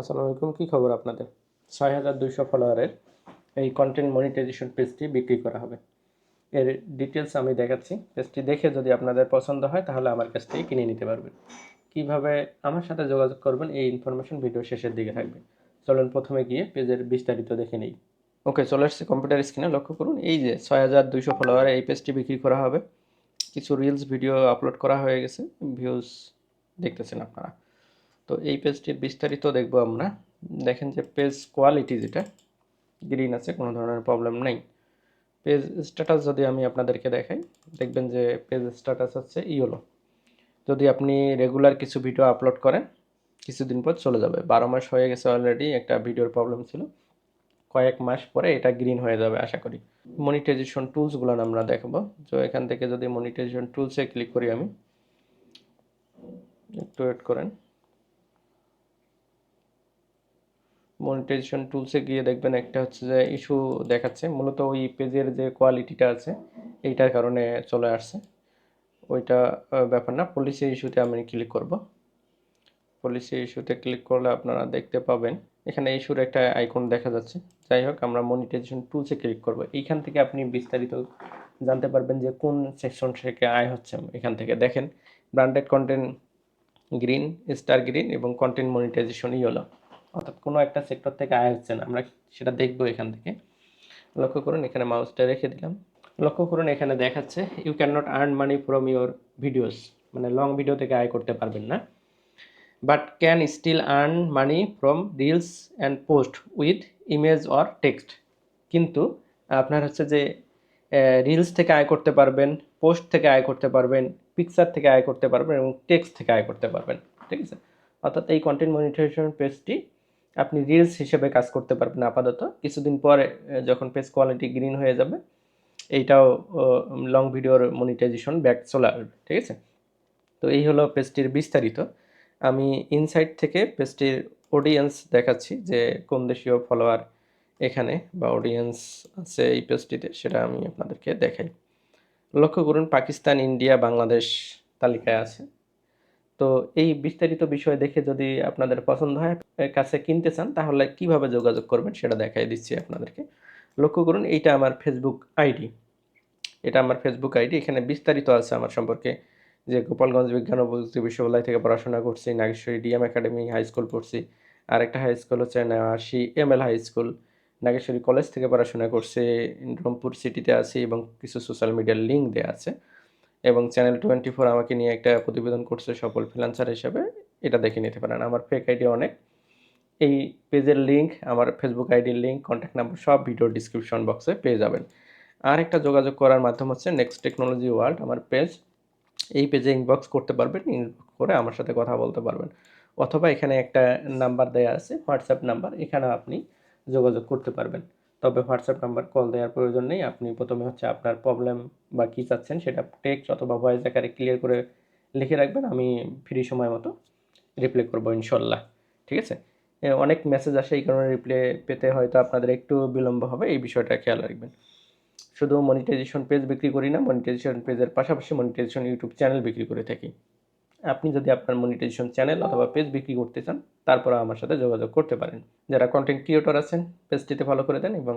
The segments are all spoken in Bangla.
আসসালামু আলাইকুম, কী খবর আপনাদের? ছয় হাজার দুইশো ফলোয়ারের এই কন্টেন্ট মনিটাইজেশন পেজটি বিক্রি করা হবে। এর ডিটেলস আমি দেখাচ্ছি। পেজটি দেখে যদি আপনাদের পছন্দ হয়, তাহলে আমার কাছ থেকে কিনে নিতে পারবেন। কীভাবে আমার সাথে যোগাযোগ করবেন, এই ইনফরমেশন ভিডিও শেষের দিকে থাকবে। চলুন প্রথমে গিয়ে পেজের বিস্তারিত দেখে নিই। ওকে চলে আসছে কম্পিউটার স্ক্রিনে লক্ষ্য করুন, এই যে ছয় হাজার দুইশো ফলোয়ারে এই পেজটি বিক্রি করা হবে। কিছু রিলস ভিডিও আপলোড করা হয়ে গেছে। ভিউজ দেখতেছেন আপনারা। তো এই পেজটির বিস্তারিত দেখব আমরা। দেখেন যে পেজ কোয়ালিটি যেটা গ্রিন আছে, কোনো ধরনের প্রবলেম নেই। পেজ স্ট্যাটাস যদি আমি আপনাদেরকে দেখাই, দেখবেন যে পেজ স্ট্যাটাস হচ্ছে ইয়েলো যদি আপনি রেগুলার কিছু ভিডিও আপলোড করেন, কিছুদিন পর চলে যাবে। বারো মাস হয়ে গেছে অলরেডি একটা ভিডিওর প্রবলেম ছিল। কয়েক মাস পরে এটা গ্রিন হয়ে যাবে, আশা করি। মনিটাইজেশন টুলসগুলো আমরা দেখব। তো এখান থেকে যদি মনিটাইজেশন টুলসে ক্লিক করি আমি, একটু ওয়েট করেন। মনিটাইজেশন টুলসে গিয়ে দেখবেন একটা হচ্ছে যে ইস্যু দেখাচ্ছে। মূলত ওই পেজের যে কোয়ালিটিটা আছে, এইটার কারণে চলে আসছে। ওইটা ব্যাপার না। পলিসি ইস্যুতে আমি ক্লিক করব। পলিসি ইস্যুতে ক্লিক করলে আপনারা দেখতে পাবেন। এখানে ইস্যুর একটা আইকন দেখা যাচ্ছে। যাই হোক, আমরা মনিটাইজেশন টুলসে ক্লিক করব। এইখান থেকে আপনি বিস্তারিত জানতে পারবেন যে কোন সেকশন থেকে আয় হচ্ছে। এখান থেকে দেখেন branded content green star green এবং কন্টেন্ট মনিটাইজেশন ইয়েলো অর্থাৎ কোনো একটা সেক্টর থেকে আয় হচ্ছে না। আমরা সেটা দেখব এখান থেকে। লক্ষ্য করুন, এখানে মাউসটা রেখে দিলাম। লক্ষ্য করুন, এখানে দেখাচ্ছে you can not earn money from your videos মানে লং ভিডিও থেকে আয় করতে পারবেন না। But can still earn money from reels and post with image or text কিন্তু, আপনার হচ্ছে যে রিলস থেকে আয় করতে পারবেন পোস্ট থেকে আয় করতে পারবেন পিকচার থেকে আয় করতে পারবেন এবং টেক্সট থেকে আয় করতে পারবেন। ঠিক আছে? অর্থাৎ এই কন্টেন্ট মনিটাইজেশন পেজটি আপনি রিলস হিসেবে কাজ করতে পারবেন আপাতত। কিছুদিন পরে যখন পেজ কোয়ালিটি গ্রিন হয়ে যাবে, এইটাও লং ভিডিওর মনিটাইজেশন ব্যাক চলে আসবে, ঠিক আছে? তো এই হলো পেজটির বিস্তারিত। আমি ইনসাইট থেকে পেজটির অডিয়েন্স দেখাচ্ছি যে কোন দেশীয় ফলোয়ার এখানে বা অডিয়েন্স আছে এই পেজটিতে সেটা আমি আপনাদেরকে দেখাই। লক্ষ্য করুন, পাকিস্তান, ইন্ডিয়া, বাংলাদেশ তালিকায় আছে। তো এই বিস্তারিত বিষয় দেখে যদি আপনাদের পছন্দ হয় কাছে কিনতে চান, তাহলে কীভাবে যোগাযোগ করবেন সেটা দেখাই দিচ্ছি আপনাদেরকে। লক্ষ্য করুন, এইটা আমার ফেসবুক আইডি এটা আমার ফেসবুক আইডি এখানে বিস্তারিত আছে আমার সম্পর্কে। যে গোপালগঞ্জ বিজ্ঞান ও প্রযুক্তি বিশ্ববিদ্যালয় থেকে পড়াশোনা করছি, Nageshwari DM academy high school পড়ছি আর একটা হাই স্কুল হচ্ছে Newashi M L high school, Nageshwari college থেকে পড়াশোনা করছে, রংপুর সিটিতে আছি এবং কিছু সোশ্যাল মিডিয়ার লিঙ্ক দেওয়া আছে। এবং চ্যানেল টোয়েন্টি ফোর আমাকে নিয়ে একটা প্রতিবেদন করছে সফল ফ্রিল্যান্সার হিসাবে। এটা দেখে নিতে পারেন। আমার ফেক আইডি অনেক। এই পেজের লিঙ্ক আমার ফেসবুক আইডির লিঙ্ক কন্ট্যাক্ট নাম্বার সব ভিডিও ডিসক্রিপশন বক্সে পেয়ে যাবেন। আর একটা যোগাযোগ করার মাধ্যম হচ্ছে নেক্সট টেকনোলজি ওয়ার্ল্ড আমার পেজ এই পেজে ইনবক্স করতে পারবেন ইনবক্স করে আমার সাথে কথা বলতে পারবেন। অথবা এখানে একটা নাম্বার দেওয়া আছে হোয়াটসঅ্যাপ নাম্বার এখানে আপনি যোগাযোগ করতে পারবেন। তবে হোয়াটসঅ্যাপ নাম্বার কল দেওয়ার প্রয়োজন নেই। আপনি প্রথমে হচ্ছে আপনার প্রবলেম বা কী চাচ্ছেন সেটা টেক্সট অথবা ভয়েস আকারে ক্লিয়ার করে লিখে রাখবেন। আমি ফ্রি সময় মতো রিপ্লাই করব ইনশাল্লাহ। ঠিক আছে? অনেক মেসেজ আসে এই কারণে রিপ্লাই পেতে হয়তো আপনাদের একটু বিলম্ব হবে, এই বিষয়টা খেয়াল রাখবেন। শুধু মনিটাইজেশন পেজ বিক্রি করি না মনিটাইজেশন পেজের পাশাপাশি মনিটাইজেশন ইউটিউব চ্যানেল বিক্রি করে থাকি। আপনি যদি আপনার মনিটাইজেশন চ্যানেল অথবা পেজ বিক্রি করতে চান, তারপর আমার সাথে যোগাযোগ করতে পারেন। যারা কন্টেন্ট ক্রিয়েটর আছেন পেজটিতে ফলো করে দেন এবং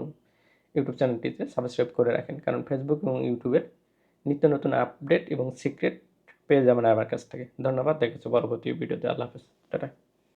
ইউটিউব চ্যানেলটিতে সাবস্ক্রাইব করে রাখেন। কারণ ফেসবুক এবং ইউটিউবের নিত্য নতুন আপডেট এবং সিক্রেট পেয়ে যাবেন আমার কাছ থেকে। ধন্যবাদ দেখেছ পরবর্তী ভিডিওতে আল্লাহ হাফেজ। টাটা।